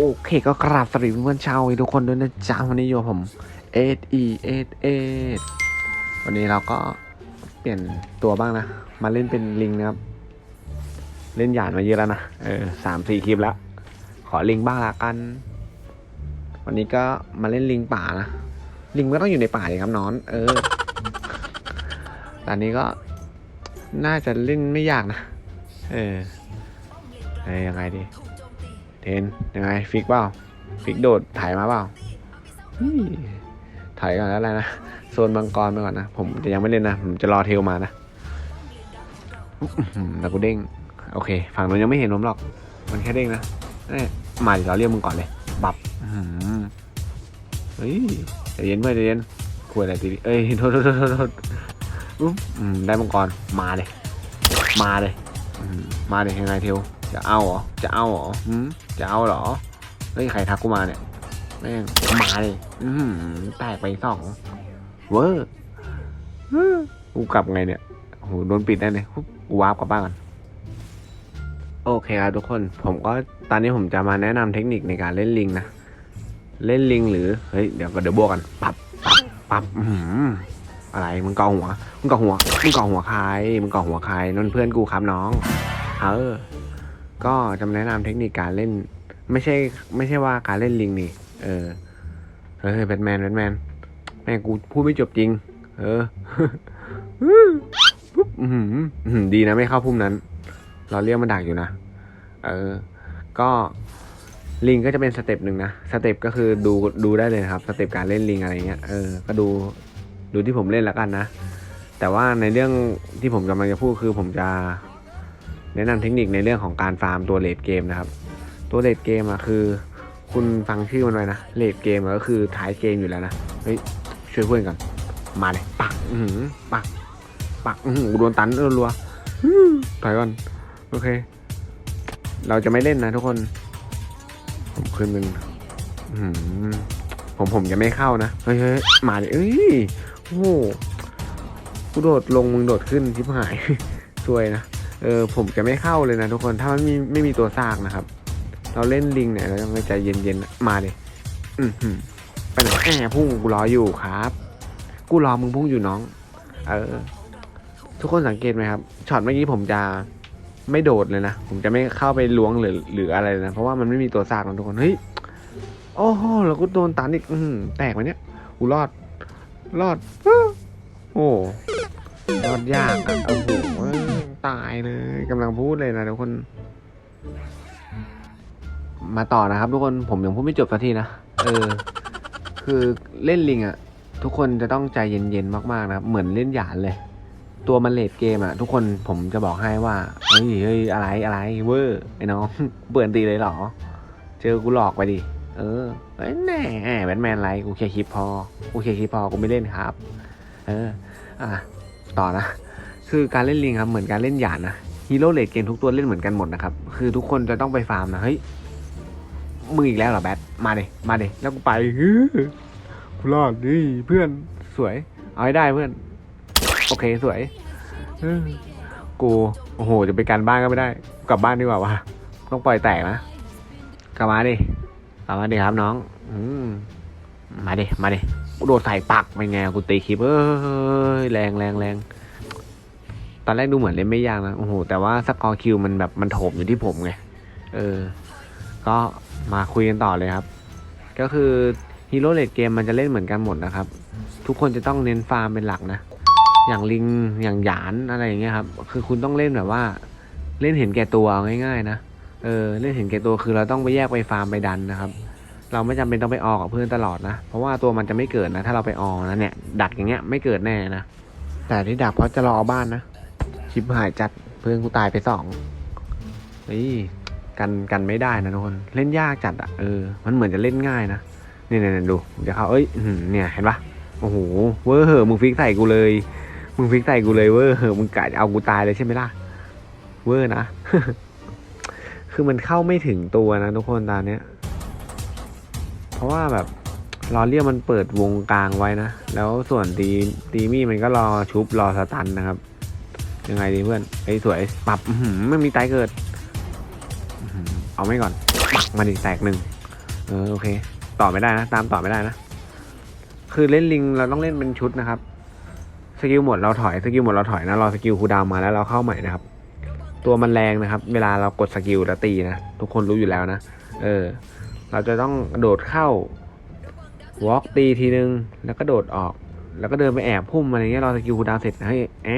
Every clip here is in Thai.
โอเคก็กราบสวัสดีเพื่อนๆชาวทุกคนด้วยนะจ๊ะวันนี้อยู่ผมเอเอเอเอวันนี้เราก็เปลี่ยนตัวบ้างนะ มาเล่นเป็นลิงนะครับ เล่นหยาดมาเยอะแล้วนะ เออสามสี่คลิปแล้ว ขอลิงบ้างละกัน วันนี้ก็มาเล่นลิงป่านะ ลิงก็ต้องอยู่ในป่าเลยครับน้องเออตอนนี้ก็น่าจะเล่นไม่ยากนะ เออเอ้ยยังไงดี เทนยังไงฟิกเปล่าฟิกโดดถ่ายมาเปล่าถ่ายก่อนแล้วอะไรนะโซนมังกรไปก่อนนะ ผมจะยังไม่เล่นนะ ผมจะรอเทลมานะแล้วกูเด้ง โอเค ฝั่งนู้นยังไม่เห็นผมหรอก มันแค่เด้งนะเอ้ยมาเดี๋ยวเราเรียกมึงก่อนเลย บับเฮ้ยใจเย็นเพื่อนใจเย็นคุยอะไรตีเอ้ยโทษโทษโทษโทษได้มังกร มาเลย มาเลย มาเลยยังไงเทล จะเอาเหรอ จะเอาเหรอหืมจะเอาเหรอ เฮ้ย ใครทักกูมาเนี่ยแม่งมาเลย อือหือแตกไปสอง เวอร์อื้อกูกลับไงเนี่ยโอ้โหโดนปิดได้เลยปุ๊บกูวาร์ปกลับบ้านก่อนโอเคครับทุกคน ผมก็ตอนนี้ผมจะมาแนะนำเทคนิคในการเล่นลิงนะ เล่นลิงหรือ เฮ้ย เดี๋ยวก็เดี๋ยวบวกกันปับปับปับอือหืออะไร มึงเกาหัว มึงเกาหัว มึงเกาหัวใคร มึงเกาหัวใครนั่นเพื่อนกูครับน้อง เออ ก็จะแนะนำเทคนิคการเล่น ไม่ใช่ ไม่ใช่ว่าการเล่นลิงนี่ เออเฮ้ยแบทแมนแบทแมนแม่งกูพูดไม่จบจริง เออปุ๊บอื้อหืออื้อหือดีนะไม่เข้าพุ่มนั้น เราเรียกมันดักอยู่นะ เออ ก็ลิงก็จะเป็นสเต็ปหนึ่งนะ สเต็ปก็คือดูดูได้เลยครับ สเต็ปการเล่นลิงอะไรเงี้ย เออ ก็ดูดูที่ผมเล่นแล้วกันนะ แต่ว่าในเรื่องที่ผมกำลังจะพูดคือผมจะ แนะนำเทคนิคในเรื่องของการฟาร์มตัวเลดเกมนะครับ ตัวเลดเกมอะคือ คุณฟังชื่อมันไว้นะเลดเกมก็คือท้ายเกมอยู่แล้วนะเฮ้ยช่วยเพื่อนก่อนมาเลยปักอือหือปักปักอือหือโดนตันรัวถอยก่อนโอเค เราจะไม่เล่นนะทุกคน ผมขึ้นมึงผมผมจะไม่เข้านะเฮ้ยมาเลยเอ้ยโอ้โหกูโดดลงมึงโดดขึ้นชิบหาย สวยนะ เออผมจะไม่เข้าเลยนะทุกคนถ้ามันมีไม่มีตัวซากนะครับ เราเล่นลิงเนี่ยเราต้องใจเย็นๆนมาเลยอือหือไปไหนแอบพุ่งกูรออยู่ครับ กูรอมึงพุ่งอยู่น้อง เออ ทุกคนสังเกตไหมครับช็อตเมื่อกี้ผมจะไม่โดดเลยนะ ผมจะไม่เข้าไปล้วงหรือหรืออะไรนะ เพราะว่ามันไม่มีตัวซากนะทุกคนเฮ้ยโอ้โหเราก็โดนตันอีกอือแตกไปเนี่ยกูรอด รอด โอ้รอดยากอะโอ้โห ตายเลยกำลังพูดเลยนะทุกคน มาต่อนะครับทุกคนผมยังพูดไม่จบสักทีนะเออ คือเล่นลิงอะทุกคนจะต้องใจเย็นๆมากๆนะครับ เหมือนเล่นหยานเลย ตัวมันเลดเกมอะทุกคนผมจะบอกให้ว่าเฮ้ยเฮ้ยอะไรอะไรเวอร์ไอ้น้องเปื่อนตีเลยเหรอ เจอกูหลอกไปดิเออเอ้ยแน่แบทแมนไรกูแค่คลิปพอกูแค่คลิปพอกูไม่เล่นครับ เออ อะ ต่อนะ คือการเล่นลิงครับเหมือนการเล่นหยาดนะฮีโร่เลดเกมทุกตัวเล่นเหมือนกันหมดนะครับ คือทุกคนจะต้องไปฟาร์มนะเฮ้ยมึงอีกแล้วเหรอแบทมาเดมาเดแล้วกูไปฮือกูรอดดิเพื่อนสวย เอาให้ได้เพื่อน โอเคสวยเออกูโอ้โหจะไปการบ้านก็ไม่ได้ กลับบ้านดีกว่าวะต้องปล่อยแตกนะกลับมาดิกลับมาดิครับน้อง อืมมาดิมาดิกูโดดใส่ปักไปไงกูตีคลิปเอ้ยแรงแรงแรง ตอนแรกดูเหมือนเล่นไม่ยากนะโอ้โหแต่ว่าสกอร์คิวมันแบบมันโถมอยู่ที่ผมไงเออ ก็มาคุยกันต่อเลยครับ ก็คือฮีโร่เลดเกมมันจะเล่นเหมือนกันหมดนะครับ ทุกคนจะต้องเน้นฟาร์มเป็นหลักนะ อย่างลิงอย่างหยานอะไรอย่างเงี้ยครับ คือคุณต้องเล่นแบบว่า เล่นเห็นแก่ตัวง่ายๆนะเออเล่นเห็นแก่ตัวคือเราต้องไปแยกไปฟาร์มไปดันนะครับ เราไม่จำเป็นต้องไปออกกับเพื่อนตลอดนะ เพราะว่าตัวมันจะไม่เกิดนะ ถ้าเราไปออกนะเนี่ยดักอย่างเงี้ยไม่เกิดแน่นะแต่ที่ดักเพราะจะรอบ้านนะ ชิบหายจัดเพื่อนกูตายไปสองเฮ้ยกันกันไม่ได้นะทุกคนเล่นยากจัดอะเออมันเหมือนจะเล่นง่ายนะเนี่ยเนี่ยดูเดี๋ยวเขาเอ้ยเนี่ยเห็นปะโอ้โหเวอร์เหอะมึงฟิกใส่กูเลย มึงฟิกใส่กูเลยเวอร์เหอะมึงกะจะเอากูตายเลยใช่ไหมล่ะเวอร์นะคือมันเข้าไม่ถึงตัวนะทุกคนตอนเนี้ย เพราะว่าแบบลอเรียมันเปิดวงกลางไว้นะ แล้วส่วนตีตีมี่มันก็รอชุบรอสตันนะครับ ยังไงดีเพื่อนไอ้สวยปรับไม่มีตายเกิด เอาไม่ก่อนปักมาดิแตกหนึ่งเออโอเค ต่อไม่ได้นะ ตามต่อไม่ได้นะ คือเล่นลิงเราต้องเล่นเป็นชุดนะครับสกิลหมดเราถอยสกิลหมดเราถอยนะรอสกิลคูดาวมาแล้วเราเข้าใหม่นะครับ ตัวมันแรงนะครับ เวลาเรากดสกิลแล้วตีนะทุกคนรู้อยู่แล้วนะเออ เราจะต้องโดดเข้าวอล์กตีทีนึง แล้วก็โดดออก แล้วก็เดินไปแอบพุ่มอะไรเงี้ยรอสกิลคูดาวเสร็จให้ยแอ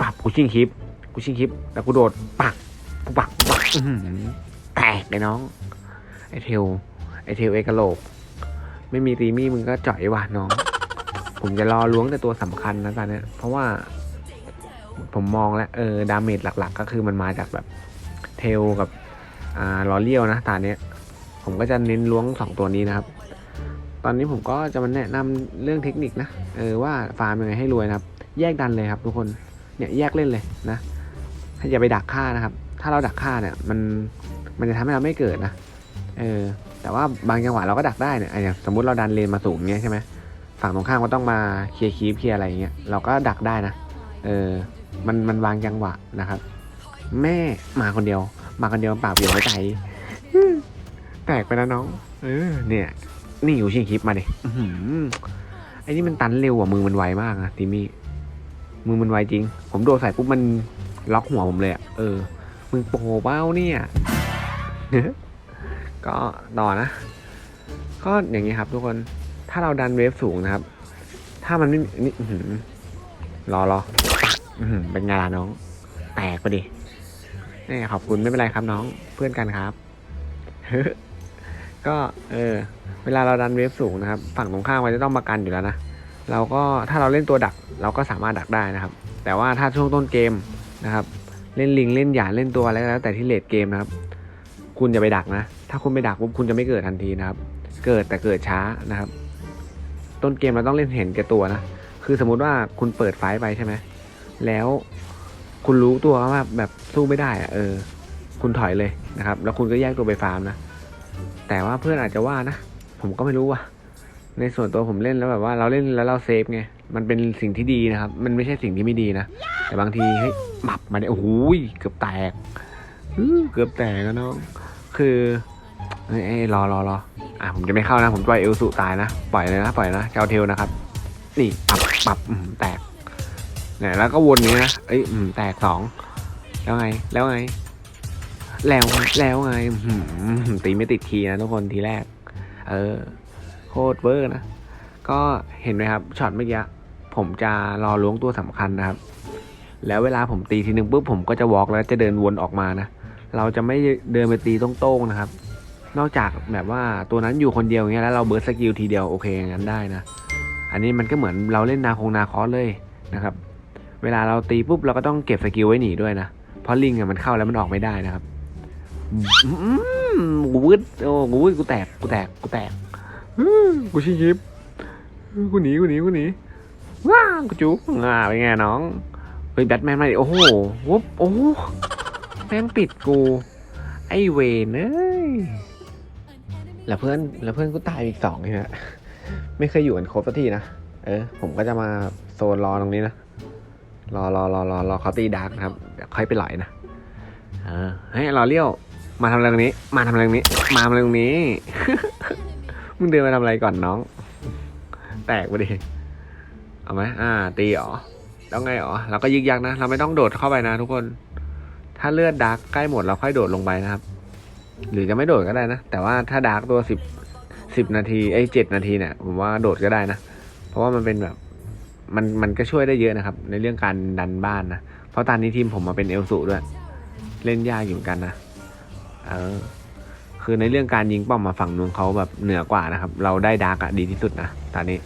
ปับกูชิงคลิปกูชิงคลิป แล้วกูโดดปักกูปักปักแตกเลยน้อง ไอเทลไอเทลเอกโลก ไม่มีตีมี่มึงก็จ่อยว่ะน้อง ผมจะรอล้วงแต่ตัวสำคัญนะตอนนี้เพราะว่า ผมมองแล้ว เออ ดาเมจหลัก ๆ ก็คือมันมาจากแบบ เทลกับ อ่าลอเลียวนะตอนนี้ผมก็จะเน้นล้วงสองตัวนี้นะครับ ตอนนี้ผมก็จะมาแนะนำเรื่องเทคนิคนะ เออว่าฟาร์มยังไงให้รวยนะครับ แยกดันเลยครับทุกคน เนี่ยแยกเล่นเลยนะถ้าอย่าไปดักฆ่านะครับ ถ้าเราดักฆ่าเนี่ยมันมันจะทำให้เราไม่เกิดนะเออแต่ว่าบางจังหวะเราก็ดักได้เนี่ยอะอย่างสมมุติเราดันเลนมาสูงเงี้ยใช่ไหมฝั่งตรงข้ามก็ต้องมาเคลียร์คีปเคลียร์อะไรเงี้ยเราก็ดักได้นะเออมันมันวางจังหวะนะครับ แม่มาคนเดียว มาคนเดียวปากเปลี่ยวหัวใจอื้อแตกไปแล้วน้อง เออ เนี่ย นี่อยู่ชิงคลิปมาดิอื้อหือไอ้นี่มันตันเร็วอะมือมันไวมากนะทีมี่ มือมันไวจริง ผมโดนใส่ปุ๊บมันล็อกหัวผมเลยอะเออ มึงโปรเบ้าเนี่ย ก็ต่อนะ ก็อย่างนี้ครับทุกคน ถ้าเราดันเวฟสูงนะครับ ถ้ามันไม่นี่รอรอเป็นไงล่ะน้อง แตกไปดินี่ขอบคุณไม่เป็นไรครับน้อง เพื่อนกันครับ ก็เออ เวลาเราดันเวฟสูงนะครับ ฝั่งตรงข้ามมันจะต้องประกันอยู่แล้วนะ เราก็ถ้าเราเล่นตัวดักเราก็สามารถดักได้นะครับ แต่ว่าถ้าช่วงต้นเกมนะครับ เล่นลิงเล่นหยาเล่นตัวอะไรก็แล้ว แต่ที่เลดเกมนะครับ คุณจะไปดักนะ ถ้าคุณไปดักปุ๊บคุณจะไม่เกิดทันทีนะครับ เกิดแต่เกิดช้านะครับ ต้นเกมเราต้องเล่นเห็นแก่ตัวนะคือสมมุติว่าคุณเปิดไฟไปใช่ไหมแล้วคุณรู้ตัวว่าแบบสู้ไม่ได้อะเออ คุณถอยเลยนะครับ แล้วคุณก็แยกตัวไปฟาร์มนะ แต่ว่าเพื่อนอาจจะว่านะ ผมก็ไม่รู้ว่ะ ในส่วนตัวผมเล่นแล้วแบบว่าเราเล่นแล้วเราเซฟไง มันเป็นสิ่งที่ดีนะครับ มันไม่ใช่สิ่งที่ไม่ดีนะ แต่บางทีเฮ้ยหมับมาเนี่ยโอ้โหเกือบแตกเกือบแตกแล้วน้อง คือเอ้ยรอรอรออะผมจะไม่เข้านะ ผมปล่อยเอลสุตายนะ ปล่อยเลยนะ ปล่อยนะเจ้าเทลนะครับ นี่ปับปับอืมแตกเนี่ยแล้วก็วนนี้นะ เอ้ยอืมแตกสอง แล้วไง แล้วไง แล้วแล้วไงตีไม่ติดคีนะทุกคนทีแรก เออ โคตรเวอร์นะ ก็เห็นไหมครับช็อตเมื่อกี้ผมจะรอล้วงตัวสำคัญนะครับ แล้วเวลาผมตีทีหนึ่งปุ๊บผมก็จะวอล์กแล้วจะเดินวนออกมานะ เราจะไม่เดินไปตีตรงๆนะครับ นอกจากแบบว่าตัวนั้นอยู่คนเดียวอย่างเงี้ยแล้วเราเบิร์สกิลทีเดียวโอเคอย่างนั้นได้นะ อันนี้มันก็เหมือนเราเล่นนาคงนาคอสเลยนะครับ เวลาเราตีปุ๊บเราก็ต้องเก็บสกิลไว้หนีด้วยนะ เพราะลิงอะมันเข้าแล้วมันออกไม่ได้นะครับอืมกูวืดโอ้กูวืดกูแตกกูแตกกูแตก กูชิยิบกูหนีกูหนีกูหนีว้ากูจุ๊บอ่าเป็นไงน้องเฮ้ยแบทแมนมาดิโอ้โหวุบโอ้แม่งปิดกู ไอเวนเอ้ยแล้วเพื่อนแล้วเพื่อนกูตายอีกสองใช่ไหมไม่เคยอยู่กันครบสักทีนะเออ ผมก็จะมาโซนรอตรงนี้นะรอรอรอรอรอเขาตีดาร์กนะครับเดี๋ยวค่อยไปไหลนะเออให้รอเลี้ยว มาทำอะไรตรงนี้ มาทำอะไรตรงนี้ มาทำอะไรตรงนี้ มึงเดินมาทำอะไรก่อนน้อง แตกไปดิเอาไหมอ่า ตีเหรอแล้วไงเหรอเราก็ยึกยักนะเราไม่ต้องโดดเข้าไปนะทุกคน ถ้าเลือดดาร์กใกล้หมดเราค่อยโดดลงไปนะครับ หรือจะไม่โดดก็ได้นะแต่ว่าถ้าดาร์กตัวสิบสิบนาทีไอ้เจ็ดนาทีเนี่ยผมว่าโดดก็ได้นะ เพราะว่ามันเป็นแบบ มันมันก็ช่วยได้เยอะนะครับ ในเรื่องการดันบ้านนะเพราะตอนนี้ทีมผมมาเป็นเอลสูด้วย เล่นยากอยู่กันนะ เออ คือในเรื่องการยิงป้อมมาฝั่งนู้นเขาแบบเหนือกว่านะครับ เราได้ดาร์กอะดีที่สุดนะตอนนี้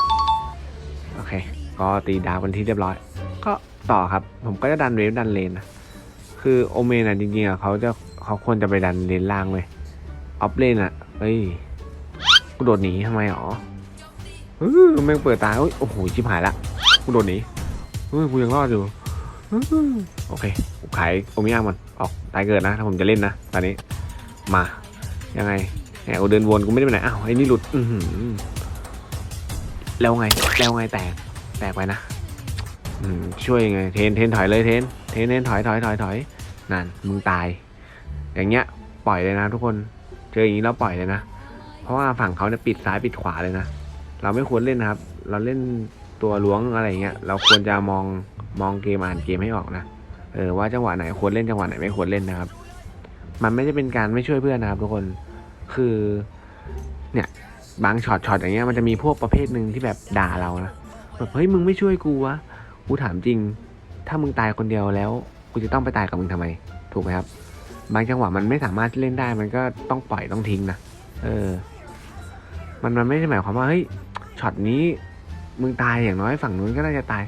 โอเค ก็ตีดาร์กเป็นที่เรียบร้อย ก็ต่อครับ ผมก็จะดันเวฟดันเลนนะคือโอเมนอะจริงๆอะเขาจะเขาควรจะไปดันเลนล่างเว้ยออฟเลนอะเอ้ยกูโดดหนีทำไมหรอเออแม่งเปิดตาเอ้ยโอ้โหชิบหายละกูโดดหนีเฮ้ยกูยังรอดอยู่อื้อหือโอเคกูขายโอมิยามันออกตายเกิดนะ ถ้าผมจะเล่นนะ ตอนนี้ มา ยังไงแหมเดินวนกูไม่ได้ไปไหนอ้าวไอ้นี่หลุดอืแล้วไงแล้วไงแตกแตกไปนะช่วยยังไงเทนเทนถอยเลยเทนเทนเทนถอยถอยถอยถอยนั่นมึงตาย อย่างเงี้ยปล่อยเลยนะ ทุกคนเจออย่างนี้แล้วปล่อยเลยนะเพราะว่าฝั่งเขาเนี่ยปิดซ้ายปิดขวาเลยนะเราไม่ควรเล่นนะครับ เราเล่นตัวล้วงอะไรอย่างเงี้ยเราควรจะมองมองเกมอ่านเกมให้ออกนะเออว่าจังหวะไหนควรเล่นจังหวะไหนไม่ควรเล่นนะครับ มันไม่ได้เป็นการไม่ช่วยเพื่อนนะครับ ทุกคนคือ เนี่ยบางช็อตช็อตอย่างเงี้ยมันจะมีพวกประเภทหนึ่งที่แบบด่าเรานะแบบเฮ้ยมึงไม่ช่วยกูวะกูถามจริง ถ้ามึงตายคนเดียวแล้วกูจะต้องไปตายกับมึงทำไม ถูกไหมครับ บางจังหวะมันไม่สามารถเล่นได้มันก็ต้องปล่อยต้องทิ้งนะเออ มันมันไม่ได้หมายความว่าเฮ้ยช็อตนี้มึงตายอย่างน้อยฝั่งนู้นก็น่าจะตาย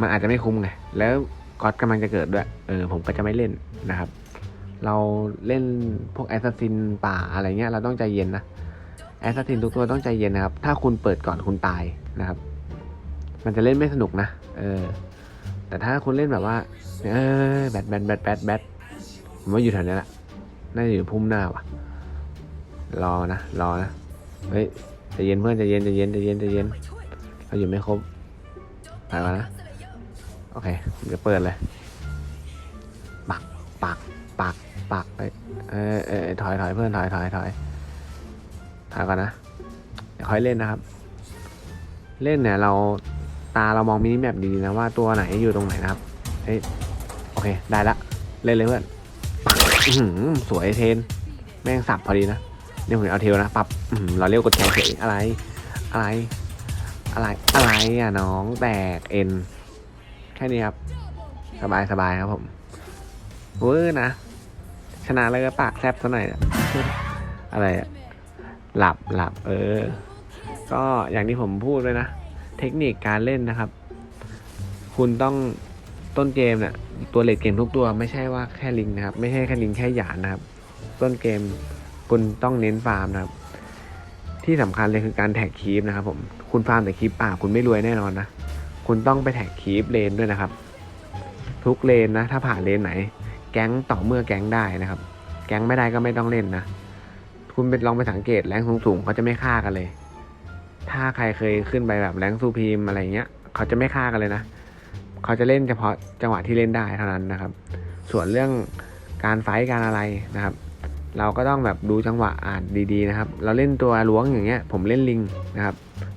มันอาจจะไม่คุ้มไงแล้วก๊อตกำลังจะเกิดด้วย เออ ผมก็จะไม่เล่นนะครับ เราเล่นพวกแอสซัสซินป่าอะไรเงี้ยเราต้องใจเย็นนะแอสซัสซินทุกตัวต้องใจเย็นนะครับ ถ้าคุณเปิดก่อนคุณตายนะครับ มันจะเล่นไม่สนุกนะ เออ แต่ถ้าคุณเล่นแบบว่า เออแบทแบทแบทแบทแบทผมว่าอยู่แถวนี้แหละ น่าจะอยู่พุ่มหน้าว่ะ รอนะ รอนะ เฮ้ยใจเย็นเพื่อนใจเย็นใจเย็นใจเย็นใจเย็นเราอยู่ไม่ครบไปก่อนนะ โอเคผมจะเปิดเลย ปักปักไปเออเออถอยถอยเพื่อนถอยถอยถอยถอยก่อนนะเดี๋ยวค่อยเล่นนะครับ เล่นเนี่ยเราตาเรามองมินิแมปดีๆนะว่าตัวไหนอยู่ตรงไหนนะครับเฮ้ยโอเคได้ละเล่นเลยเพื่อนปักสวยเทน แม่งสับพอดีนะเดี๋ยวผมเอาเทลนะปรับเราเรียกกดแชร์เฉยอะไร อะไร อะไรอะไรอะน้องแตกเอ็นแค่นี้ครับ สบายสบายครับผมเวอร์นะ ชนะเลยก็ปากแซบซะหน่อยอะอะไรอะหลับหลับเออ ก็อย่างที่ผมพูดเลยนะ เทคนิคการเล่นนะครับ คุณต้องต้นเกมเนี่ยตัวเลดเกมทุกตัวไม่ใช่ว่าแค่ลิงนะครับ ไม่ใช่แค่ลิงแค่หยานนะครับ ต้นเกมคุณต้องเน้นฟาร์มนะครับ ที่สำคัญเลยคือการแท็กคีปนะครับ ผมคุณฟาร์มแต่คีปป่าคุณไม่รวยแน่นอนนะคุณต้องไปแท็กคีปเลนด้วยนะครับ ทุกเลนนะ ถ้าผ่านเลนไหน ก๊งต่อเมื่อแก๊งได้นะครับ แก๊งไม่ได้ก็ไม่ต้องเล่นนะ คุณไปลองไปสังเกตแรงสูงๆเขาจะไม่ฆ่ากันเลย ถ้าใครเคยขึ้นไปแบบแรงซูพีมอะไรเงี้ยเขาจะไม่ฆ่ากันเลยนะ เขาจะเล่นเฉพาะจังหวะที่เล่นได้เท่านั้นนะครับ ส่วนเรื่องการไฟการอะไรนะครับ เราก็ต้องแบบดูจังหวะอ่านดีๆนะครับ เราเล่นตัวล้วงอย่างเงี้ย ผมเล่นลิงนะครับ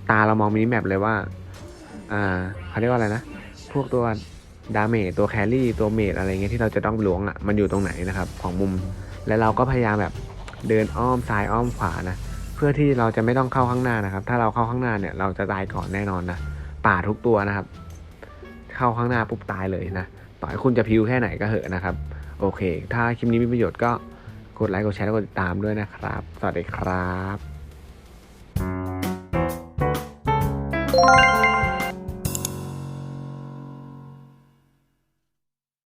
ตาเรามองมินิแมปเลยว่า อ่าเขาเรียกว่าอะไรนะ พวกตัว ดาเมจตัวแครี่ตัวเมจอะไรเงี้ยที่เราจะต้องล้วงอะมันอยู่ตรงไหนนะครับ ของมุม แล้วเราก็พยายามแบบเดินอ้อมซ้ายอ้อมขวานะเพื่อที่เราจะไม่ต้องเข้าข้างหน้านะครับ ถ้าเราเข้าข้างหน้าเนี่ยเราจะตายก่อนแน่นอนนะป่าทุกตัวนะครับ เข้าข้างหน้าปุ๊บตายเลยนะต่อให้คุณจะพิวแค่ไหนก็เหอะนะครับ โอเค ถ้าคลิปนี้มีประโยชน์ก็กดไลค์กดแชร์และกดติดตามด้วยนะครับ สวัสดีครับ